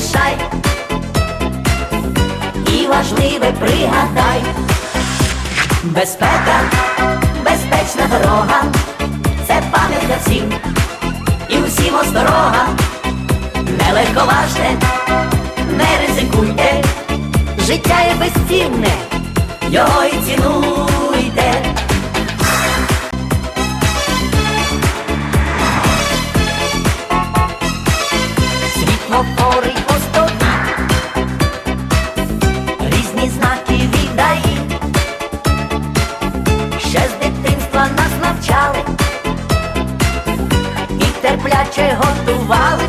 поспішай, і важливе пригадай, безпека, безпечна дорога, це пам'ятка всім, і усім осторога, не легковажте, не ризикуйте, життя є безцінне, його і цінуйте. Світлофори постові, різні знаки віддаї, ще з дитинства нас навчали. І терпляче готували